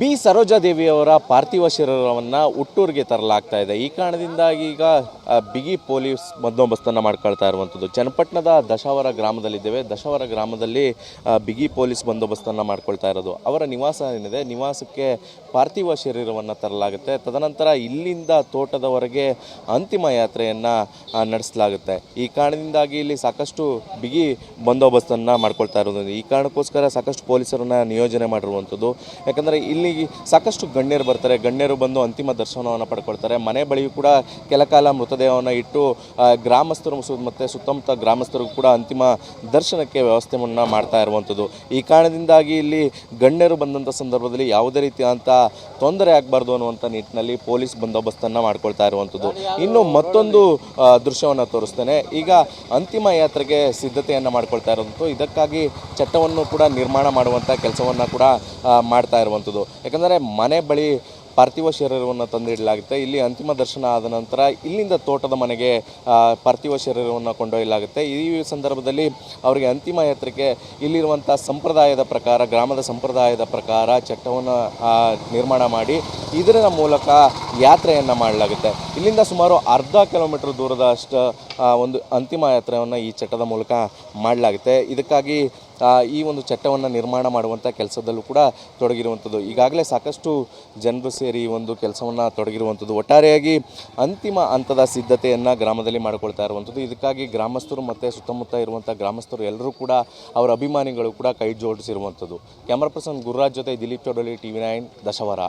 B. ಸರೋಜಾದೇವಿಯವರ ಪಾರ್ಥಿವ ಶರೀರವನ್ನು ಹುಟ್ಟೂರಿಗೆ ತರಲಾಗ್ತಾ ಇದೆ. ಈ ಕಾರಣದಿಂದಾಗಿ ಈಗ ಬಿಗಿ ಪೊಲೀಸ್ ಬಂದೋಬಸ್ತನ್ನು ಮಾಡ್ಕೊಳ್ತಾ ಇರುವಂಥದ್ದು ಚನ್ನಪಟ್ಟಣದ ದಶಾವರ ಗ್ರಾಮದಲ್ಲಿದ್ದೇವೆ. ದಶಾವರ ಗ್ರಾಮದಲ್ಲಿ ಬಿಗಿ ಪೊಲೀಸ್ ಬಂದೋಬಸ್ತನ್ನು ಮಾಡ್ಕೊಳ್ತಾ ಇರೋದು. ಅವರ ನಿವಾಸ ಏನಿದೆ? ನಿವಾಸಕ್ಕೆ ಪಾರ್ಥಿವ ಶರೀರವನ್ನು ತರಲಾಗುತ್ತೆ. ತದನಂತರ ಇಲ್ಲಿಂದ ತೋಟದವರೆಗೆ ಅಂತಿಮ ಯಾತ್ರೆಯನ್ನು ನಡೆಸಲಾಗುತ್ತೆ. ಈ ಕಾರಣದಿಂದಾಗಿ ಇಲ್ಲಿ ಸಾಕಷ್ಟು ಬಿಗಿ ಬಂದೋಬಸ್ತನ್ನು ಮಾಡ್ಕೊಳ್ತಾ ಇರೋದು ಈ ಕಾರಣಕ್ಕೋಸ್ಕರ ಸಾಕಷ್ಟು ಪೊಲೀಸರನ್ನ ನಿಯೋಜನೆ ಮಾಡಿರುವಂಥದ್ದು. ಯಾಕಂದರೆ ಇಲ್ಲಿ ಸಾಕಷ್ಟು ಗಣ್ಯರು ಬರ್ತಾರೆ. ಗಣ್ಯರು ಬಂದು ಅಂತಿಮ ದರ್ಶನವನ್ನು ಪಡ್ಕೊಳ್ತಾರೆ. ಮನೆ ಬಳಿಯೂ ಕೂಡ ಕೆಲ ಕಾಲ ಮೃತದೇಹವನ್ನು ಇಟ್ಟು ಗ್ರಾಮಸ್ಥರು ಮತ್ತು ಸುತ್ತಮುತ್ತ ಗ್ರಾಮಸ್ಥರು ಕೂಡ ಅಂತಿಮ ದರ್ಶನಕ್ಕೆ ವ್ಯವಸ್ಥೆಯನ್ನು ಮಾಡ್ತಾ ಇರುವಂಥದ್ದು. ಈ ಕಾರಣದಿಂದಾಗಿ ಇಲ್ಲಿ ಗಣ್ಯರು ಬಂದಂಥ ಸಂದರ್ಭದಲ್ಲಿ ಯಾವುದೇ ರೀತಿಯಾದಂಥ ತೊಂದರೆ ಆಗಬಾರ್ದು ಅನ್ನುವಂಥ ನಿಟ್ಟಿನಲ್ಲಿ ಪೊಲೀಸ್ ಬಂದೋಬಸ್ತನ್ನು ಮಾಡ್ಕೊಳ್ತಾ ಇರುವಂಥದ್ದು. ಇನ್ನು ಮತ್ತೊಂದು ದೃಶ್ಯವನ್ನು ತೋರಿಸ್ತೇನೆ. ಈಗ ಅಂತಿಮ ಯಾತ್ರೆಗೆ ಸಿದ್ಧತೆಯನ್ನು ಮಾಡ್ಕೊಳ್ತಾ ಇರುವಂಥದ್ದು ಇದಕ್ಕಾಗಿ ಚಟ್ಟವನ್ನು ಕೂಡ ನಿರ್ಮಾಣ ಮಾಡುವಂಥ ಕೆಲಸವನ್ನು ಕೂಡ ಮಾಡ್ತಾ ಇರುವಂಥದ್ದು ಯಾಕಂದರೆ ಮನೆ ಬಳಿ ಪಾರ್ಥಿವ ಶರೀರವನ್ನು ತಂದಿಡಲಾಗುತ್ತೆ. ಇಲ್ಲಿ ಅಂತಿಮ ದರ್ಶನ ಆದ ನಂತರ ಇಲ್ಲಿಂದ ತೋಟದ ಮನೆಗೆ ಪಾರ್ಥಿವ ಶರೀರವನ್ನು ಕೊಂಡೊಯ್ಯಲಾಗುತ್ತೆ. ಈ ಸಂದರ್ಭದಲ್ಲಿ ಅವರಿಗೆ ಅಂತಿಮ ಯಾತ್ರೆಗೆ ಇಲ್ಲಿರುವಂಥ ಸಂಪ್ರದಾಯದ ಪ್ರಕಾರ, ಗ್ರಾಮದ ಸಂಪ್ರದಾಯದ ಪ್ರಕಾರ ಚಟ್ಟವನ್ನು ನಿರ್ಮಾಣ ಮಾಡಿ ಇದರ ಮೂಲಕ ಯಾತ್ರೆಯನ್ನು ಮಾಡಲಾಗುತ್ತೆ. ಇಲ್ಲಿಂದ ಸುಮಾರು ಅರ್ಧ ಕಿಲೋಮೀಟರ್ ದೂರದ ಅಷ್ಟು ಒಂದು ಅಂತಿಮ ಯಾತ್ರೆಯನ್ನು ಈ ಚಟ್ಟದ ಮೂಲಕ ಮಾಡಲಾಗುತ್ತೆ. ಇದಕ್ಕಾಗಿ ಈ ಒಂದು ಚಟ್ಟವನ್ನು ನಿರ್ಮಾಣ ಮಾಡುವಂಥ ಕೆಲಸದಲ್ಲೂ ಕೂಡ ತೊಡಗಿರುವಂಥದ್ದು ಈಗಾಗಲೇ ಸಾಕಷ್ಟು ಜನರು ಸೇರಿ ಈ ಒಂದು ಕೆಲಸವನ್ನು ತೊಡಗಿರುವಂಥದ್ದು ಒಟ್ಟಾರೆಯಾಗಿ ಅಂತಿಮ ಹಂತದ ಸಿದ್ಧತೆಯನ್ನು ಗ್ರಾಮದಲ್ಲಿ ಮಾಡಿಕೊಳ್ತಾ ಇರುವಂಥದ್ದು ಇದಕ್ಕಾಗಿ ಗ್ರಾಮಸ್ಥರು ಮತ್ತು ಸುತ್ತಮುತ್ತ ಇರುವಂಥ ಗ್ರಾಮಸ್ಥರು ಎಲ್ಲರೂ ಕೂಡ ಅವರ ಅಭಿಮಾನಿಗಳು ಕೂಡ ಕೈ ಜೋಡಿಸಿರುವಂಥದ್ದು ಕ್ಯಾಮ್ರಾ ಪರ್ಸನ್ ಗುರುರಾಜ್ ಜೊತೆ Dileep Chaudali T V nine, Dashavara.